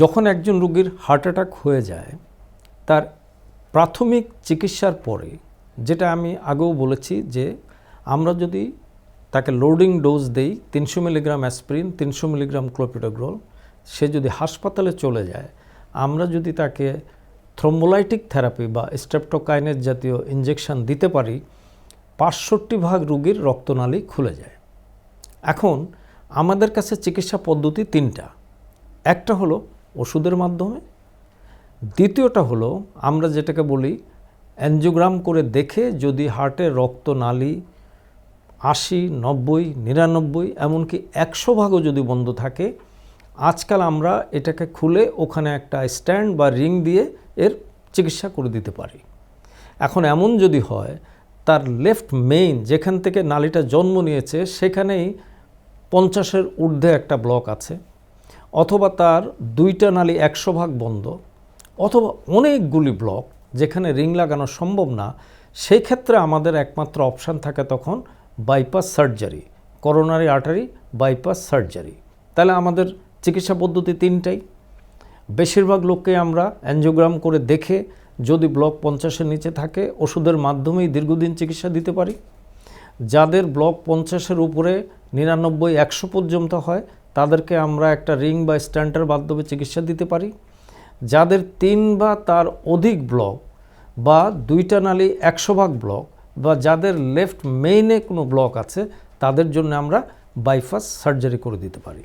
যখন একজন রোগীর হার্ট অ্যাটাক হয়ে যায়, তার প্রাথমিক চিকিৎসার পরে, যেটা আমি আগেও বলেছি যে আমরা যদি তাকে লোডিং ডোজ দেই তিনশো মিলিগ্রাম অ্যাসপ্রিন তিনশো মিলিগ্রাম ক্লোপিডোগ্রল সে যদি হাসপাতালে চলে যায়, আমরা যদি তাকে থ্রোম্বোলাইটিক থেরাপি বা স্ট্রেপ্টোকাইনেজ জাতীয় ইঞ্জেকশন দিতে পারি, পাঁচষট্টি ভাগ রুগীর রক্তনালী খুলে যায়। এখন আমাদের কাছে চিকিৎসা পদ্ধতি তিনটা। একটা হলো ওষুধের মাধ্যমে। দ্বিতীয়টা হলো, আমরা যেটাকে বলি অ্যানজিওগ্রাম করে দেখে যদি হার্টের রক্তনালী আশি, নব্বই, নিরানব্বই, এমনকি একশো ভাগও যদি বন্ধ থাকে, আজকাল আমরা এটাকে খুলে ওখানে একটা স্ট্যান্ড বা রিং দিয়ে এর চিকিৎসা করে দিতে পারি। এখন এমন যদি হয়, তার লেফট মেইন যেখান থেকে নালীটা জন্ম নিয়েছে, সেখানেই পঞ্চাশের ঊর্ধ্বে একটা ব্লক আছে। অথবা তার দুইটা নালি একশো ভাগ বন্ধ, অথবা অনেকগুলি ব্লক যেখানে রিং লাগানো সম্ভব না সেই ক্ষেত্রে আমাদের একমাত্র অপশান থাকে তখন bypass surgery, coronary artery bypass surgery. তাহলে আমাদের চিকিৎসা পদ্ধতি তিনটাই। বেশিরভাগ লোককে আমরা অ্যানজিওগ্রাম করে দেখে যদি ব্লক পঞ্চাশের নিচে থাকে, ওষুধের মাধ্যমেই দীর্ঘদিন চিকিৎসা দিতে পারি। যাদের ব্লক পঞ্চাশের উপরে নিরানব্বই, একশো পর্যন্ত হয় তাদেরকে আমরা একটা রিং বা স্ট্যান্ডার মাধ্যমে চিকিৎসা দিতে পারি। যাদের তিন বা তার অধিক ব্লক বা দুইটা নালী একশো ভাগ ব্লক বা যাদের লেফট মেইনে কোনো ব্লক আছে, তাদের জন্য আমরা বাইপাস সার্জারি করে দিতে পারি।